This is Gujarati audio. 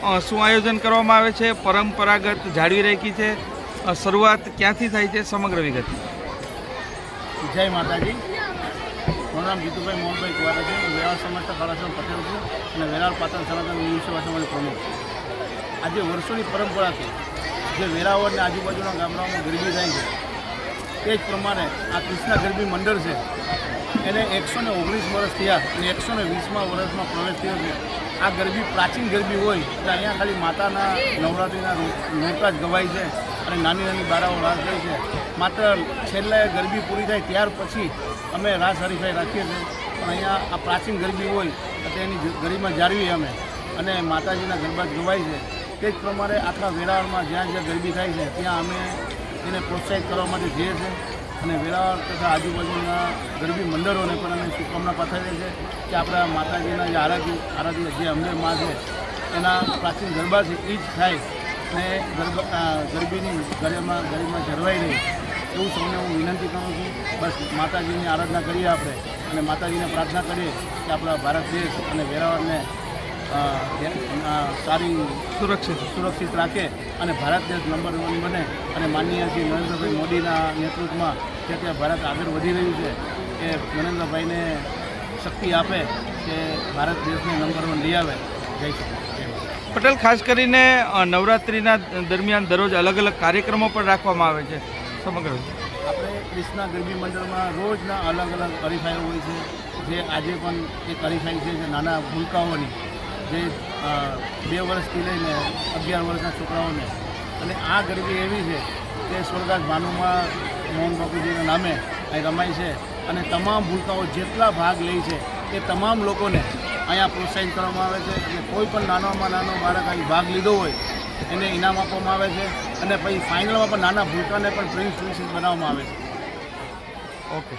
શું આયોજન કરવામાં આવે છે? પરંપરાગત જાળવી રાખી છે? શરૂઆત ક્યાંથી થાય છે? સમગ્ર વિગત. જય માતાજી. મારું નામ જીતુભાઈ મોહનભાઈ કુવારા છે. હું વેરાળ સમાજના કળાશ્રમ પટેલ છું અને વેરાળ પાટણ સનાતન યુનિવર્સિટી સમાજ પ્રમુખ આજે વર્ષોની પરંપરાથી જે વેરાવળને આજુબાજુના ગામડાઓમાં ગરીબી થાય છે. તે જ પ્રમાણે આ કૃષ્ણ ગરબી મંડળ છે. એને એકસો ને ઓગણીસ વર્ષ થયા અને એકસો ને વીસમાં વર્ષમાં પ્રવેશ થયો છે. આ ગરબી પ્રાચીન ગરબી હોય તો અહીંયા ખાલી માતાના નવરાત્રિના નોરતા જ ગવાય છે અને નાની નાની બારાઓ રાસ થાય છે. માત્ર છેલ્લે ગરબી પૂરી થાય ત્યાર પછી અમે રાસ હરીફાઈ રાખીએ છીએ. પણ અહીંયા આ પ્રાચીન ગરબી હોય તેની ગરીમાં જાળવીએ અમે અને માતાજીના ગરબા જ ગવાય છે. તે જ પ્રમાણે આખા વેરાવળમાં જ્યાં જ્યાં ગરબી થાય છે, ત્યાં અમે એને પ્રોત્સાહિત કરવા માટે જઈએ છે અને વેરાવળ તથા આજુબાજુના ગરબી મંડળોને પણ અમે શુભકામના પાઠવીએ છીએ કે આપણા માતાજીના જે આરાધ્ય આરાધ્ય જે અમને માં છે, એના પ્રાચીન ગરબા છે એ જ થાય ને ગરબા ગરબીની ગરિમા ગરિમા જળવાઈ નહીં એવું સૌને હું વિનંતી કરું છું. બસ માતાજીની આરાધના કરીએ આપણે અને માતાજીને પ્રાર્થના કરીએ કે આપણા ભારત દેશ અને વેરાવળને સારી સુરક્ષિત. સુરક્ષિત રાખે અને ભારત દેશ નંબર વન બને અને માનનીય શ્રી નરેન્દ્રભાઈ મોદીના નેતૃત્વમાં જે ત્યાં ભારત આગળ વધી રહ્યું છે એ નરેન્દ્રભાઈને શક્તિ આપે કે ભારત દેશને નંબર વન લઈ આવે. જય શ્રી પટેલ ખાસ કરીને નવરાત્રિના દરમિયાન દરરોજ અલગ અલગ કાર્યક્રમો પણ રાખવામાં આવે છે સમગ્ર આપણે ક્રિષ્ના ગરબી મંડળમાં રોજના અલગ અલગ હરીફાઈઓ હોય છે જે આજે પણ એક હરીફાઈ છે જે નાના ભૂલકાઓની. જે બે વર્ષથી લઈને અગિયાર વર્ષના છોકરાઓને. અને આ ગરબી એવી છે કે સ્વર્ગાસ ભાનુમાં મોહન બાપુજીના નામે અહીં રમાય છે અને તમામ ભૂલકાઓ જેટલા ભાગ લે છે એ તમામ લોકોને અહીંયા પ્રોત્સાહિત કરવામાં આવે છે. અને કોઈ પણ નાનામાં નાનો બાળક અહીં ભાગ લીધો હોય, એને ઇનામ આપવામાં આવે છે અને પછી ફાઇનલમાં પણ નાના ભૂલકાને પણ પ્રિન્સ પ્રિન્સિસ બનાવવામાં આવે છે. ઓકે.